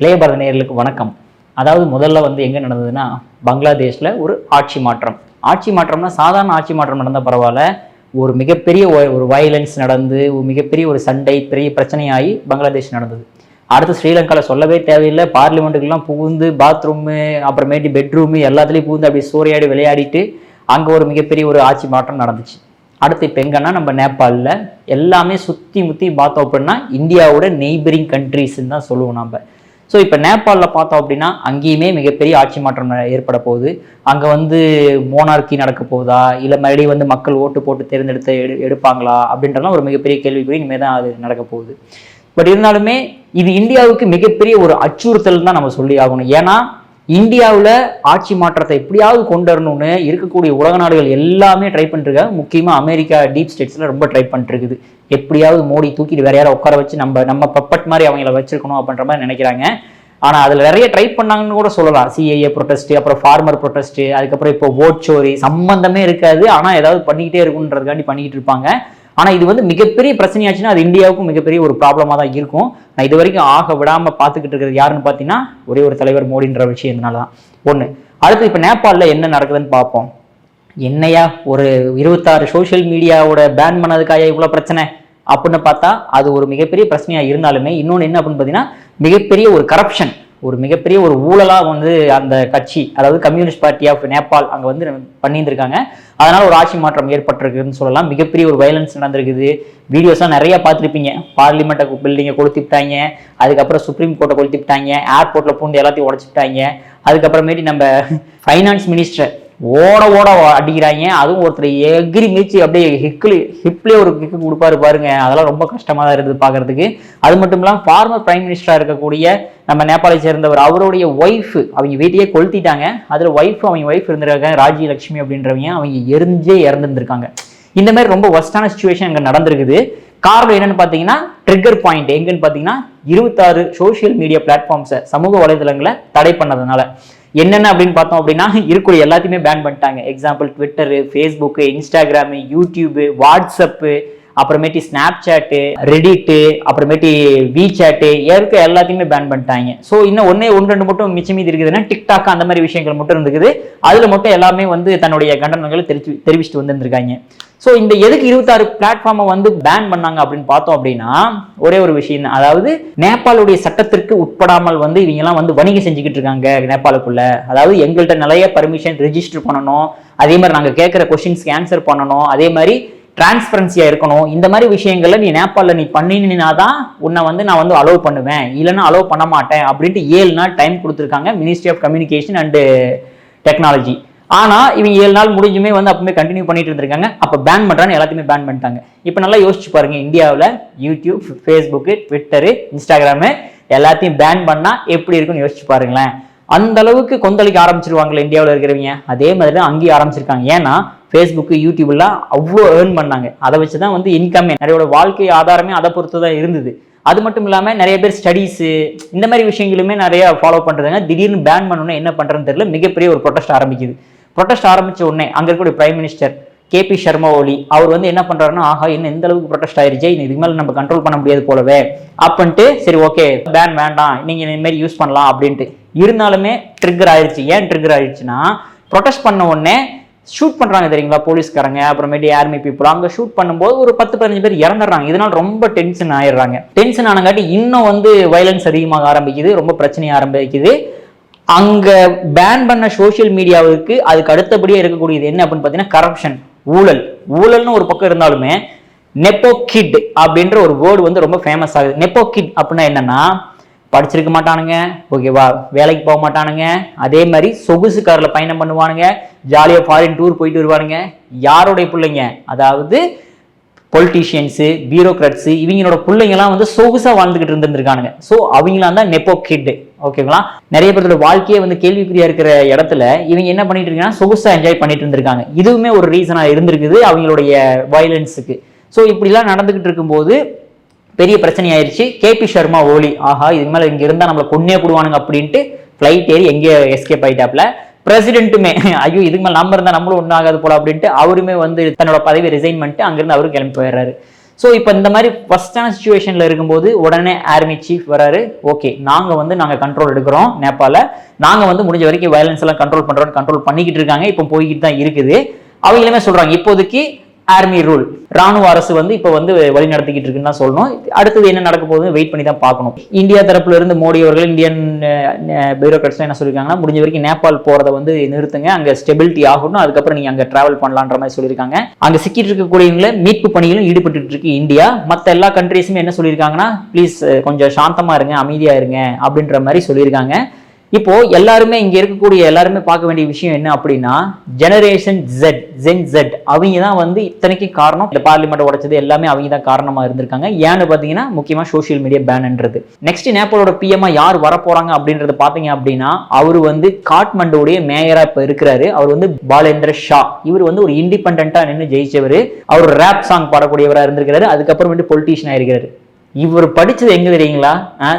இளையபாரத நேர்களுக்கு வணக்கம். அதாவது முதல்ல வந்து எங்கே நடந்ததுன்னா பங்களாதேஷில் ஒரு ஆட்சி மாற்றம். ஆட்சி மாற்றம்னா சாதாரண ஆட்சி மாற்றம் நடந்தால் பரவாயில்ல. ஒரு மிகப்பெரிய ஒ- ஒரு வயலன்ஸ் நடந்து ஒரு மிகப்பெரிய ஒரு சண்டை பெரிய பிரச்சனையாகி பங்களாதேஷ் நடந்தது. அடுத்து ஸ்ரீலங்காவில் சொல்லவே தேவையில்லை. பார்லிமெண்ட்டுக்கெல்லாம் புகுந்து பாத்ரூமு அப்புறமேட்டு பெட்ரூமு எல்லாத்துலேயும் புகுந்து அப்படி சூறையாடி விளையாடிட்டு அங்கே ஒரு மிகப்பெரிய ஒரு ஆட்சி மாற்றம் நடந்துச்சு. அடுத்து இப்போ எங்கன்னா நம்ம நேபாளில் எல்லாமே சுற்றி முற்றி பார்த்தோம் அப்படின்னா இந்தியாவோட நெய்பரிங் கண்ட்ரீஸ்ன்னு தான் சொல்லுவோம் நம்ம ஸோ இப்போ நேபாளில் பார்த்தோம் அப்படின்னா அங்கேயுமே மிகப்பெரிய ஆட்சி மாற்றம் ஏற்பட போகுது. அங்கே வந்து மோனார்கி நடக்க போகுதா? இல்லை மறுபடியும் வந்து மக்கள் ஓட்டு போட்டு தேர்ந்தெடுத்து எடு எடுப்பாங்களா? அப்படின்றலாம் ஒரு மிகப்பெரிய கேள்விக்குறி இனிமேல் தான் அது நடக்க போகுது. பட் இருந்தாலுமே இது இந்தியாவுக்கு மிகப்பெரிய ஒரு அச்சுறுத்தல் தான் நம்ம சொல்லி ஆகணும். ஏன்னா இந்தியாவில் ஆட்சி மாற்றத்தை எப்படியாவது கொண்டு வரணும்னு இருக்கக்கூடிய உலக நாடுகள் எல்லாமே ட்ரை பண்ணிருக்காங்க முக்கியமாக அமெரிக்கா டீப் ஸ்டேட்ஸில் ரொம்ப ட்ரை பண்ணிருக்குது எப்படியாவது மோடி தூக்கிட்டு வேற யாரை உட்கார வச்சு நம்ம நம்ம பப்பட் மாதிரி அவங்கள வச்சிருக்கணும் அப்படின்ற மாதிரி நினைக்கிறாங்க. ஆனால் அதில் நிறைய ட்ரை பண்ணாங்கன்னு கூட சொல்லலாம். சிஏஏ ப்ரொட்டஸ்ட் அப்புறம் ஃபார்மர் ப்ரொட்டஸ்ட் அதுக்கப்புறம் இப்போ ஓட் சோரி சம்மந்தமே இருக்காது. ஆனால் ஏதாவது பண்ணிக்கிட்டே இருக்குன்றதுக்காண்டி பண்ணிக்கிட்டு இருப்பாங்க. ஆனால் இது வந்து மிகப்பெரிய பிரச்சனையாச்சுன்னா அது இந்தியாவுக்கும் மிகப்பெரிய ஒரு ப்ராப்ளமாக தான் இருக்கும். நான் இது வரைக்கும் ஆக விடாமல் பார்த்துக்கிட்டு இருக்கிறது யாருன்னு பார்த்தீங்கன்னா ஒரே ஒரு தலைவர் மோடின்ற விஷயம் இதனால தான். ஒன்று அடுத்து இப்போ நேபாளில் என்ன நடக்குதுன்னு பார்ப்போம். என்னையா ஒரு இருபத்தாறு சோஷியல் மீடியாவோட பேன் பண்ணதுக்காக இவ்வளோ பிரச்சனை? அப்படின்னு பார்த்தா அது ஒரு மிகப்பெரிய பிரச்சனையாக இருந்தாலுமே இன்னொன்று என்ன அப்படின்னு பார்த்தீங்கன்னா மிகப்பெரிய ஒரு கரப்ஷன் ஒரு மிகப்பெரிய ஒரு ஊழலாக வந்து அந்த கட்சி அதாவது கம்யூனிஸ்ட் பார்ட்டி ஆஃப் நேபாள் அங்கே வந்து பண்ணியிருந்திருக்காங்க. அதனால் ஒரு ஆட்சி மாற்றம் ஏற்பட்டிருக்குன்னு சொல்லலாம். மிகப்பெரிய ஒரு வயலன்ஸ் நடந்திருக்குது. வீடியோஸ்லாம் நிறையா பார்த்துருப்பீங்க. பார்லிமெண்ட்டை பில்டிங்கை கொளுத்திவிட்டாங்க அதுக்கப்புறம் சுப்ரீம் கோர்ட்டை கொளுத்திவிட்டாங்க ஏர்போர்ட்டில் பூந்து எல்லாத்தையும் உடச்சிட்டாங்க அதுக்கப்புறமேட்டு நம்ம ஃபைனான்ஸ் மினிஸ்டர் ஓட ஓட அடிக்கிறாங்க. அதுவும் ஒருத்தர் எகிரி மிதிச்சு அப்படியே ஹிக்லி ஹிப்லேயே ஒரு கிக்கு கொடுப்பாரு பாருங்க. அதெல்லாம் ரொம்ப கஷ்டமாக தான் இருந்தது பார்க்கறதுக்கு. அது மட்டும் இல்லாமல் ஃபார்மர் பிரைம் மினிஸ்டராக இருக்கக்கூடிய நம்ம நேபாளை சேர்ந்தவர் அவருடைய ஒய்ஃப் அவங்க வீட்டையே கொளுத்திட்டாங்க. அதில் ஒய்ஃப் அவங்க ஒய்ஃப் இருந்திருக்காங்க ராஜி லட்சுமி அப்படின்றவங்க. அவங்க எரிஞ்சே இறந்துருந்துருக்காங்க. இந்த மாதிரி ரொம்ப ஒஸ்டான சுச்சுவேஷன் அங்கே நடந்திருக்குது. காரணம் என்னன்னு பார்த்தீங்கன்னா ட்ரிகர் பாயிண்ட் எங்கன்னு பார்த்தீங்கன்னா இருபத்தாறு சோஷியல் மீடியா பிளாட்ஃபார்ம்ஸை சமூக வலைதளங்களை தடை பண்ணதுனால. என்னென்ன அப்படின்னு பார்த்தோம் அப்படின்னா இருக்கக்கூடிய எல்லாத்தையுமே பேன் பண்ணிட்டாங்க. Example Twitter Facebook Instagram YouTube WhatsApp அப்புறமேட்டு ஸ்னாப் சாட்டு ரெடிட்டு அப்புறமேட்டு வி சாட்டு இருக்க எல்லாத்தையுமே பேன் பண்ணிட்டாங்க. ஸோ இன்னும் ஒன்னே ஒன்று ரெண்டு மட்டும் மிச்சம் மீதி இருக்குதுன்னா டிக்டாக் அந்த மாதிரி விஷயங்கள் மட்டும் இருந்துக்குது அதில் மட்டும் எல்லாமே வந்து தன்னுடைய கண்டனங்களை தெரிவிச்சு தெரிவிச்சுட்டு வந்துருக்காங்க ஸோ இந்த எதுக்கு இருபத்தாறு பிளாட்ஃபார்மை வந்து பேன் பண்ணாங்க அப்படின்னு பார்த்தோம் அப்படின்னா ஒரே ஒரு விஷயம் தான். அதாவது நேபாளுடைய சட்டத்திற்கு உட்படாமல் வந்து இவங்கெல்லாம் வந்து வணிகம் செஞ்சுக்கிட்டு இருக்காங்க நேபாளுக்குள்ள. அதாவது எங்கள்கிட்ட நிறைய பர்மிஷன் ரிஜிஸ்டர் பண்ணணும். அதே மாதிரி நாங்கள் கேட்குற கொஷின்ஸ்க்கு ஆன்சர் பண்ணணும். அதே மாதிரி டிரான்ஸ்பரன்சியாக இருக்கணும். இந்த மாதிரி விஷயங்களை நீ நேபாளில் நீ பண்ணினா தான் உன்னை வந்து நான் வந்து அலோவ் பண்ணுவேன். இல்லைன்னா அலோவ் பண்ண மாட்டேன் அப்படின்ட்டு ஏழு நாள் டைம் கொடுத்துருக்காங்க ministry of communication and technology ஆனா இவங்க ஏழு நாள் முடிஞ்சுமே வந்து அப்பவுமே கண்டினியூ பண்ணிட்டு இருந்திருக்காங்க. அப்போ பேன் பண்ணுறான்னு எல்லாத்தையுமே பேன் பண்ணிட்டாங்க. இப்போ நல்லா யோசிச்சு பாருங்க இந்தியாவில் யூடியூப் ஃபேஸ்புக்கு ட்விட்டரு இன்ஸ்டாகிராமு எல்லாத்தையும் பேன் பண்ணால் எப்படி இருக்குன்னு யோசிச்சு பாருங்களேன். அந்த அளவுக்கு கொந்தளிக்க ஆரம்பிச்சிருவாங்களே இந்தியாவில் இருக்கிறவங்க. அதே மாதிரி தான் அங்கேயும் ஆரம்பிச்சிருக்காங்க. ஏன்னா ஃபேஸ்புக்கு யூடியூப்லாம் அவ்வளோ ஏர்ன் பண்ணாங்க. அதை வச்சு தான் வந்து இன்கம்மே நிறையோட வாழ்க்கை ஆதாரமே அதை பொறுத்து தான் இருந்தது. அது மட்டும் இல்லாமல் நிறைய பேர் ஸ்டடீஸு இந்த மாதிரி விஷயங்களுமே நிறைய ஃபாலோ பண்ணுறதுங்க திடீர்னு பேன் பண்ணணும்னா என்ன பண்ணுறதுன்னு தெரியல. மிகப்பெரிய ஒரு ப்ரொட்டஸ்ட் ஆரம்பிக்குது. ப்ரொட்டஸ்ட் ஆரம்பிச்ச உடனே அங்கே இருக்கக்கூடிய prime minister KP Sharma Oli அவர் வந்து என்ன பண்ணுறாருன்னா ஆஹா என்ன எந்த அளவுக்கு ப்ரொடெஸ்ட் ஆயிருச்சு? இன்னும் இதுக்கு மேலே நம்ம கண்ட்ரோல் பண்ண முடியாது போலவே. அப்படின்ட்டு சரி ஓகே பேன் வேண்டாம். நீங்கள் இந்தமாரி யூஸ் பண்ணலாம். அப்படின்ட்டு. இருந்தாலுமே ட்ரிகர் ஆயிடுச்சு ஏன் ட்ரிகர் ஆயிடுச்சுன்னா ப்ரொடெஸ்ட் பண்ண உடனே ஷூட் பண்ணுறாங்க தெரியுங்களா போலீஸ்காரங்க அப்புறமேட்டு ஆர்மி பீப்புள் அங்கே ஷூட் பண்ணும்போது ஒரு பத்து பதினஞ்சு பேர் இறந்துடுறாங்க. இதனால் ரொம்ப டென்ஷன் ஆயிடுறாங்க. டென்ஷன் ஆனங்காட்டி இன்னும் வந்து வயலன்ஸ் அதிகமாக ஆரம்பிக்குது ரொம்ப பிரச்சனை ஆரம்பிக்குது. அங்க பேன் பண்ண சோஷியல் மீடியாவுக்கு அதுக்கு அடுத்தபடியாக இருக்கக்கூடியது என்ன அப்படின்னு பார்த்தீங்கன்னா கரப்ஷன் ஊழல். ஊழல்னு ஒரு பக்கம் இருந்தாலுமே நெப்போ கிட் அப்படின்ற ஒரு வேர்டு வந்து ரொம்ப ஃபேமஸ் ஆகுது. நெப்போ கிட் அப்படின்னா என்னன்னா படிச்சிருக்க மாட்டானுங்க ஓகேவா வேலைக்கு போக மாட்டானுங்க. அதே மாதிரி சொகுசு காரில் பயணம் பண்ணுவானுங்க ஜாலியாக ஃபாரின் டூர் போயிட்டு வருவானுங்க. யாருடைய பிள்ளைங்க? அதாவது பொலிட்டீஷியன்ஸு பியூரோக்ராட்ஸு இவங்களோட பிள்ளைங்கலாம் வந்து சொகுசாக வாழ்ந்துகிட்டு இருந்திருக்கானுங்க ஸோ அவங்களாம் தான் நெப்போ கிட்டு ஓகேங்களா நிறைய பேரோட வாழ்க்கையே வந்து கேள்விக்குறியா இருக்கிற இடத்துல இவங்க என்ன பண்ணிட்டு இருக்காங்கன்னா சொகுசா என்ஜாய் பண்ணிட்டு இருந்திருக்காங்க. இதுவுமே ஒரு ரீசனாக இருந்திருக்குது அவங்களுடைய வயலன்ஸுக்கு ஸோ இப்படிலாம் நடந்துகிட்டு இருக்கும்போது பெரிய பிரச்சனை ஆயிடுச்சு கேபி சர்மா ஓலி ஆஹா இது மேலே இங்கே இருந்தால் நம்மளை கொன்னே போடுவானுங்க அப்படின்ட்டு ஃப்ளைட் ஏறி எங்கேயோ எஸ்கேப் ஆயிட்டாப்ல பிரசிடென்ட்டுமே. ஐயோ இதுக்கு மேலே நம்ம இருந்தால் நம்மளும் ஒன்றும் ஆகாது போல அப்படின்ட்டு அவருமே வந்து தன்னோட பதவி ரிசைன் பண்ணிட்டு அங்கேருந்து அவரும் கிளம்பி போயிடுறாரு. ஸோ இப்போ இந்த மாதிரி ஃபஸ்ட்டான சுச்சுவேஷனில் இருக்கும்போது உடனே ஆர்மி சீஃப் வராரு. ஓகே நாங்கள் வந்து நாங்கள் கண்ட்ரோல் எடுக்கிறோம் நேபாளில் நாங்கள் வந்து முடிஞ்ச வரைக்கும் வயலன்ஸ் எல்லாம் கண்ட்ரோல் பண்ணுறோன்னு கண்ட்ரோல் பண்ணிக்கிட்டு இருக்காங்க. இப்போ போய்கிட்டு தான் இருக்குது. அவங்களுமே சொல்கிறாங்க இப்போதைக்கு ஆர்மி ரூல் ராணுவ அரசு வந்து இப்போ வந்து வழி நடத்திக்கிட்டு இருக்குன்னு தான் சொல்லணும். அடுத்தது என்ன நடக்க போகுது வெயிட் பண்ணி தான் பார்க்கணும். இந்தியா தரப்புல இருந்து மோடி அவர்கள் இந்தியன் பியூரோக்ராட்ஸ் என்ன சொல்லியிருக்காங்கன்னா முடிஞ்ச வரைக்கும் நேபாள் போறதை வந்து நிறுத்துங்க. அங்க ஸ்டெபிலிட்டி ஆகணும். அதுக்கப்புறம் நீங்க அங்க டிராவல் பண்ணலான்ற மாதிரி சொல்லியிருக்காங்க. அங்க சிக்கிட்டு இருக்கக்கூடியவங்களை மீட்பு பணிகளும் ஈடுபட்டு இருக்கு இந்தியா. மற்ற எல்லா கண்ட்ரீஸுமே என்ன சொல்லியிருக்காங்கன்னா ப்ளீஸ் கொஞ்சம் சாந்தமா இருங்க அமைதியா இருங்க அப்படின்ற மாதிரி சொல்லியிருக்காங்க. இப்போ எல்லாருமே இங்க இருக்கக்கூடிய எல்லாருமே பார்க்க வேண்டிய விஷயம் என்ன அப்படின்னா ஜெனரேஷன் ஜெட் ஜென் ஜெட் அவங்க தான் வந்து இத்தனைக்கு காரணம். இந்த பார்லிமெண்ட் உடைச்சது எல்லாமே அவங்க தான் காரணமா இருந்திருக்காங்க. ஏன்னு பாத்தீங்கன்னா முக்கியமா சோஷியல் மீடியா பேன்ன்றது நெக்ஸ்ட் நேபாளோட பிஎம்ஆ யார் வர போறாங்க அப்படின்றத பாத்தீங்க அப்படின்னா அவர் வந்து காட்மண்டோடைய மேயரா இப்ப இருக்கிறாரு. அவர் வந்து பாலேந்திர ஷா. இவர் வந்து ஒரு இண்டிபெண்டா நின்று ஜெயிச்சவர். அவர் ரேப் சாங் பாடக்கூடியவராக இருந்திருக்கிறாரு. அதுக்கப்புறமேட்டு பொலிட்டீஷியன் ஆயிருக்கிறாரு. இவர் படித்தது எங்க தெரியுங்களா?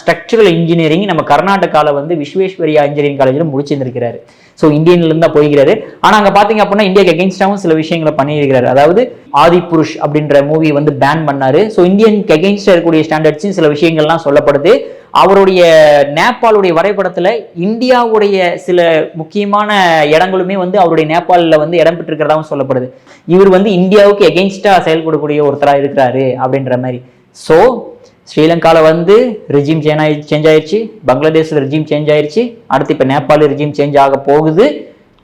ஸ்ட்ரக்சரல் இன்ஜினியரிங் நம்ம கர்நாடகாவில் வந்து விஸ்வேஸ்வரியா இன்ஜினியரிங் காலேஜில் முடிச்சிருந்திருக்கிறாரு. ஸோ இந்தியன்ல இருந்தா போய்கிறாரு ஆனால் அங்கே பார்த்தீங்க அப்படின்னா இந்தியாக்கு அகேன்ஸ்டாவும் சில விஷயங்களை பண்ணியிருக்கிறாரு. அதாவது ஆதி புருஷ் அப்படின்ற மூவி வந்து பேன் பண்ணாரு. ஸோ இந்தியனுக்கு அகேன்ஸ்டா இருக்கக்கூடிய ஸ்டாண்டர்ட்ஸும் சில விஷயங்கள்லாம் சொல்லப்படுது. அவருடைய நேபாளுடைய வரைபடத்துல இந்தியாவுடைய சில முக்கியமான இடங்களுமே வந்து அவருடைய நேபாளில் வந்து இடம் பெற்றிருக்கிறதாவும் சொல்லப்படுது. இவர் வந்து இந்தியாவுக்கு எகெயின்ஸ்டா செயல்படக்கூடிய ஒருத்தராக இருக்கிறாரு அப்படின்ற மாதிரி. ஸோ ஸ்ரீலங்காவில் வந்து ரிஜிம் சேஞ்ச் ஆயி சேஞ்ச் ஆயிடுச்சு பங்களாதேஷில் ரிஜிம் சேஞ்ச் ஆயிடுச்சு அடுத்து இப்போ நேபாளி ரிஜிம் சேஞ்ச் ஆக போகுது.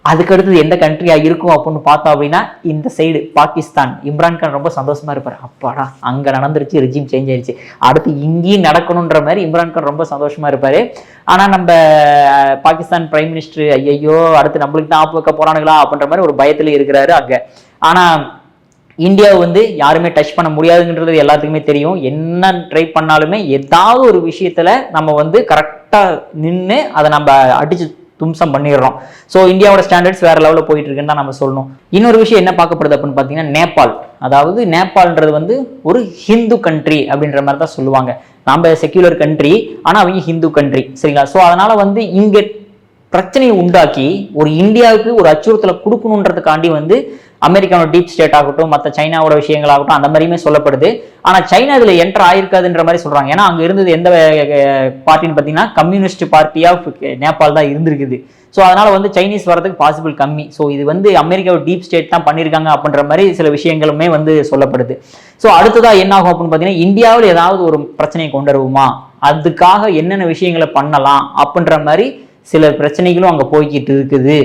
அதுக்கு அடுத்தது எந்த கண்ட்ரியாக இருக்கும் அப்படின்னு பார்த்தோம் அப்படின்னா இந்த சைடு பாகிஸ்தான். இம்ரான் கான் ரொம்ப சந்தோஷமாக இருப்பார். அப்பாடா அங்கே நடந்துருச்சு ரிஜிம் சேஞ்ச் ஆயிடுச்சு அடுத்து இங்கேயும் நடக்கணுன்ற மாதிரி இம்ரான் கான் ரொம்ப சந்தோஷமாக இருப்பார். ஆனால் நம்ம பாகிஸ்தான் பிரைம் மினிஸ்டர் ஐயையோ அடுத்து நம்மளுக்கு தான் ஆப்பு வைக்க போகிறானுங்களா அப்படின்ற மாதிரி ஒரு பயத்தில் இருக்கிறாரு அங்கே. ஆனால் இந்தியாவை வந்து யாருமே டச் பண்ண முடியாதுன்றது எல்லாத்துக்குமே தெரியும். என்ன ட்ரை பண்ணாலுமே ஏதாவது ஒரு விஷயத்துல நம்ம வந்து கரெக்டாக நின்று அதை நம்ம அடிச்சு தும்சம் பண்ணிடுறோம். ஸோ இந்தியாவோட ஸ்டாண்டர்ட்ஸ் வேற லெவலில் போயிட்டு இருக்குன்னு தான் நம்ம சொல்லணும். இன்னொரு விஷயம் என்ன பார்க்கப்படுது அப்படின்னு பார்த்தீங்கன்னா நேபாள். அதாவது நேபாள்ன்றது வந்து ஒரு ஹிந்து கண்ட்ரி அப்படின்ற மாதிரி தான் சொல்லுவாங்க. நம்ம செக்யூலர் கண்ட்ரி ஆனால் அவங்க ஹிந்து கண்ட்ரி சரிங்களா? ஸோ அதனால வந்து இங்கே பிரச்சனையை உண்டாக்கி ஒரு இந்தியாவுக்கு ஒரு அச்சுறுத்தலை கொடுக்கணுன்றதுக்காண்டி வந்து அமெரிக்காவோட டீப் ஸ்டேட் ஆகட்டும் மற்ற சைனாவோட விஷயங்களாகட்டும் அந்த மாதிரியுமே சொல்லப்படுது. ஆனால் சைனா இதில் என்டர் ஆயிருக்காதுன்ற மாதிரி சொல்கிறாங்க ஏன்னா அங்கே இருந்தது எந்த பார்ட்டின்னு பார்த்தீங்கன்னா கம்யூனிஸ்ட் பார்ட்டி ஆஃப் நேபாள் தான் இருந்திருக்குது. ஸோ அதனால் வந்து சைனீஸ் வரதுக்கு பாசிபிள் கம்மி. ஸோ இது வந்து அமெரிக்காவோட டீப் ஸ்டேட் தான் பண்ணியிருக்காங்க அப்படின்ற மாதிரி சில விஷயங்களுமே வந்து சொல்லப்படுது. ஸோ அடுத்ததாக என்ன ஆகும் அப்படின்னு பார்த்தீங்கன்னா இந்தியாவில் ஏதாவது ஒரு பிரச்சனையை கொண்டு வருவோமா? அதுக்காக என்னென்ன விஷயங்களை பண்ணலாம் அப்படின்ற மாதிரி சில பிரச்சனைகளும் அங்கே போய்கிட்டு இருக்குது.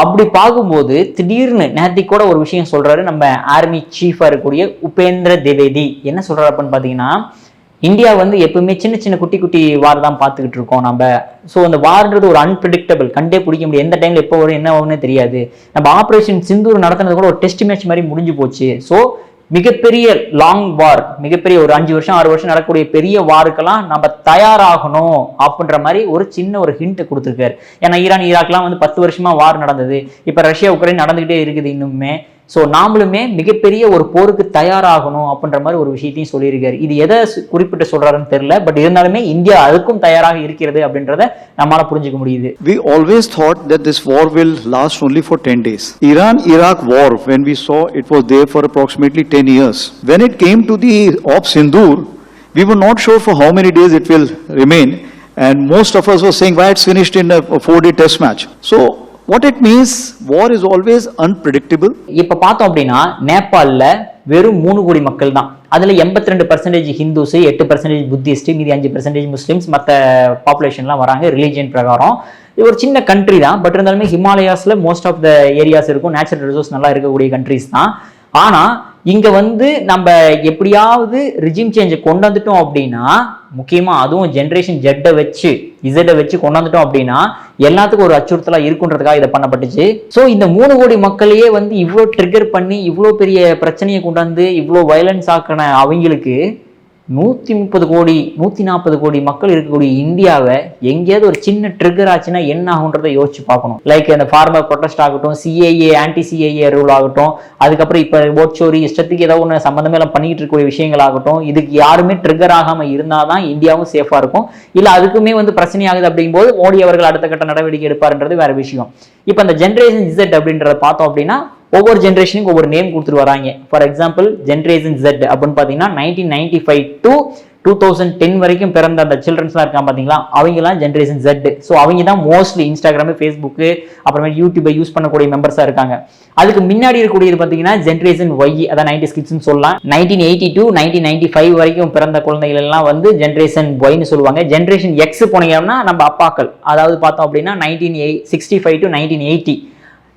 அப்படி பார்க்கும்போது திடீர்னு நேத்தி கூட ஒரு விஷயம் சொல்கிறாரு நம்ம ஆர்மி சீஃபாக இருக்கக்கூடிய உபேந்திர திவேதி. என்ன சொல்கிறார் அப்படின்னு பார்த்தீங்கன்னா இந்தியா வந்து எப்பவுமே சின்ன சின்ன குட்டி குட்டி வார் தான் பார்த்துக்கிட்டு இருக்கோம் நம்ம. ஸோ அந்த வார்ன்றது ஒரு அன்பிரடிக்டபிள் கண்டே பிடிக்க முடியாது. எந்த டைமில் எப்போ வரும் என்ன வரும்னே தெரியாது. நம்ம ஆப்ரேஷன் சிந்தூர் நடத்துனது கூட ஒரு டெஸ்ட் மேட்ச் மாதிரி முடிஞ்சு போச்சு. ஸோ மிகப்பெரிய லாங் வார் மிகப்பெரிய ஒரு அஞ்சு வருஷம் ஆறு வருஷம் நடக்கக்கூடிய பெரிய வாருக்கெல்லாம் நம்ம தயாராகணும் அப்படின்ற மாதிரி ஒரு சின்ன ஒரு ஹிண்ட் கொடுத்துருக்காரு. ஏன்னா ஈரான் ஈராக்லாம் வந்து பத்து வருஷமா வார் நடந்தது. இப்போ ரஷ்யா உக்ரைன் நடந்துகிட்டே இருக்குது இன்னுமே. ஸோ நாமளுமே மிகப்பெரிய ஒரு போருக்கு தயாராகணும் அப்படின்ற மாதிரி ஒரு விஷயத்தையும் சொல்லியிருக்காரு இது எதை குறிப்பிட்டு சொல்றாருன்னு தெரியல பட் இருந்தாலுமே இந்தியா அதுக்கும் தயாராக இருக்கிறது அப்படின்றத நம்மளால புரிஞ்சுக்க முடியுது we always thought that this war will last only for ten days Iran Iraq war when we saw it was there for approximately ten years when it came to the op Sindoor we were not sure for how many days it will remain. And most of us were saying, why it's finished four day test match so what it means war is always unpredictable இப்ப பார்த்தோம் அப்படின்னா நேபாளில் வெறும் மூணு கோடி மக்கள் தான் அதுல எண்பத்தி ரெண்டு பர்சன்டேஜ் ஹிந்துஸ் எட்டு பர்சன்டேஜ் புத்திஸ்ட் மீதி அஞ்சு பர்சன்டேஜ் முஸ்லிம்ஸ் மற்ற பாப்புலேஷன்லாம் வராங்க ரிலீஜியன் பிரகாரம். இது ஒரு சின்ன கண்ட்ரி தான் பட் இருந்தாலுமே ஹிமாலயாஸ்ல மோஸ்ட் ஆஃப் த ஏரியாஸ் இருக்கும் நேச்சுரல் ரிசோர்ஸ் நல்லா இருக்கக்கூடிய கண்ட்ரிஸ் தான். ஆனா இங்க வந்து நம்ம எப்படியாவது ரிஜிம் சேஞ்சை கொண்டு வந்துட்டோம் அப்படின்னா முக்கியமா அதுவும் ஜென்ரேஷன் ஜெட்டை வச்சு இசட்டை வச்சு கொண்டு வந்துட்டோம் அப்படின்னா எல்லாத்துக்கும் ஒரு அச்சுறுத்தலா இருக்குன்றதுக்காக இதை பண்ணப்பட்டுச்சு. ஸோ இந்த மூணு கோடி மக்களையே வந்து இவ்வளோ ட்ரிகர் பண்ணி இவ்வளோ பெரிய பிரச்சனையை கொண்டாந்து இவ்வளோ வயலன்ஸ் ஆக்கின அவங்களுக்கு நூற்றி முப்பது கோடி நூற்றி நாற்பது கோடி மக்கள் இருக்கக்கூடிய இந்தியாவை எங்கேயாவது ஒரு சின்ன ட்ரிகர் ஆச்சுன்னா என்ன ஆகுன்றதை யோசிச்சு பார்க்கணும். லைக் அந்த ஃபார்மர் ப்ரொடெஸ்ட் ஆகட்டும் சிஏஏ ஆன்டி சிஏஏ ரூல் ஆகட்டும் அதுக்கப்புறம் இப்போ ஓட்சோரி இஷ்டத்துக்கு ஏதோ ஒன்று சம்மந்தமே எல்லாம் பண்ணிட்டு இருக்கக்கூடிய விஷயங்கள் ஆகட்டும் இதுக்கு யாருமே ட்ரிகர் ஆகாம இருந்தாதான் இந்தியாவும் சேஃபாக இருக்கும். இல்லை அதுக்குமே வந்து பிரச்சனை ஆகுது அப்படிங்கும்போது மோடி அவர்கள் அடுத்த கட்ட நடவடிக்கை எடுப்பார்ன்றது வேற விஷயம். இப்போ அந்த ஜென்ரேஷன் இசட் அப்படின்றத பார்த்தோம் அப்படின்னா ஒவ்வொரு ஜென்ரேஷனுக்கு ஒவ்வொரு நேம் கொடுத்துட்டு வராங்க. ஃபார் எக்ஸாம்பிள் ஜென்ரேஷன் ஜெட் அப்படின்னு பார்த்தீங்கன்னா nineteen ninety five to two thousand ten வரைக்கும் பிறந்த அந்த சில்ட்ரன்ஸ்லாம் இருக்காங்க பார்த்தீங்களா? அவங்கலாம் ஜென்ரேஷன் ஜெட் ஸோ அவங்க தான் மோஸ்ட்லி இன்ஸ்டாகிராமு ஃபேஸ்புக்கு அப்புறமே யூடியூப்பை யூஸ் பண்ணக்கூடிய மெம்பர்ஸாக இருக்காங்க. அதுக்கு முன்னாடி இருக்கக்கூடியது பார்த்தீங்கன்னா ஜென்ரேஷன் ஒய் அதான் நைன்டி ஸ்கிட்ஸ்னு சொல்லலாம். Nineteen eighty two nineteen ninety five வரைக்கும் பிறந்த குழந்தைகள் எல்லாம் வந்து ஜென்ரேஷன் ஒய்னு சொல்லுவாங்க. ஜென்ரேஷன் எக்ஸ் போனீங்கன்னா நம்ம அப்பாக்கள் அதாவது பார்த்தோம் அப்படின்னா nineteen eight sixty five to nineteen eighty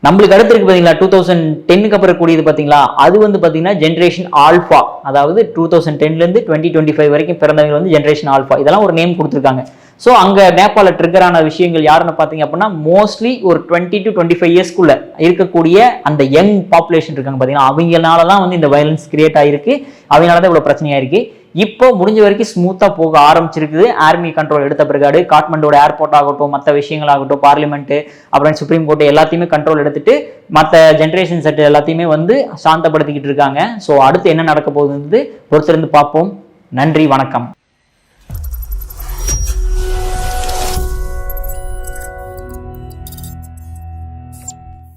நம்மளுக்கு அடுத்து இருக்கு பார்த்தீங்களா டூ தௌசண்ட் டென்னுக்கு அப்புறம் கூடியது பார்த்தீங்களா அது வந்து பார்த்தீங்கன்னா ஜென்ரேஷன் ஆல்ஃபா அதாவது டூ தௌசண்ட் டென்லேருந்து டுவெண்ட்டி டுவெண்ட்டி ஃபைவ் வரைக்கும் பிறந்தவங்க வந்து ஜென்ரேஷன் ஆல்ஃபா இதெல்லாம் ஒரு நேம் கொடுத்துருக்காங்க. ஸோ அங்கே நேபாளில் ட்ரிகர் ஆன விஷயங்கள் யாருன்னு பார்த்தீங்க அப்படின்னா மோஸ்ட்லி ஒரு டுவெண்ட்டி டு டுவெண்ட்டி ஃபைவ் இயர்ஸ்க்குள்ளே இருக்கக்கூடிய அந்த யங் பாப்புலேஷன் இருக்காங்க பார்த்தீங்கன்னா அவங்களால தான் வந்து இந்த வயலன்ஸ் கிரியேட் ஆகிருக்கு அவங்களால தான் இவ்வளோ பிரச்சனையாக இருக்குது இப்போ முடிஞ்ச வரைக்கும் ஸ்மூத்தாக போக ஆரம்பிச்சிருக்குது. ஆர்மி கண்ட்ரோல் எடுத்த பிறகாடு காட்மண்டோட ஏர்போர்ட் ஆகட்டும் மற்ற விஷயங்கள் ஆகட்டும் பார்லிமெண்ட் அப்புறம் சுப்ரீம் கோர்ட் எல்லாத்தையுமே கண்ட்ரோல் எடுத்துட்டு மற்ற ஜென்ரேஷன் செட் எல்லாத்தையுமே வந்து சாந்தப்படுத்திக்கிட்டு இருக்காங்க. ஸோ அடுத்து என்ன நடக்க போகுதுன்றது பொறுத்திருந்து பார்ப்போம். நன்றி வணக்கம்.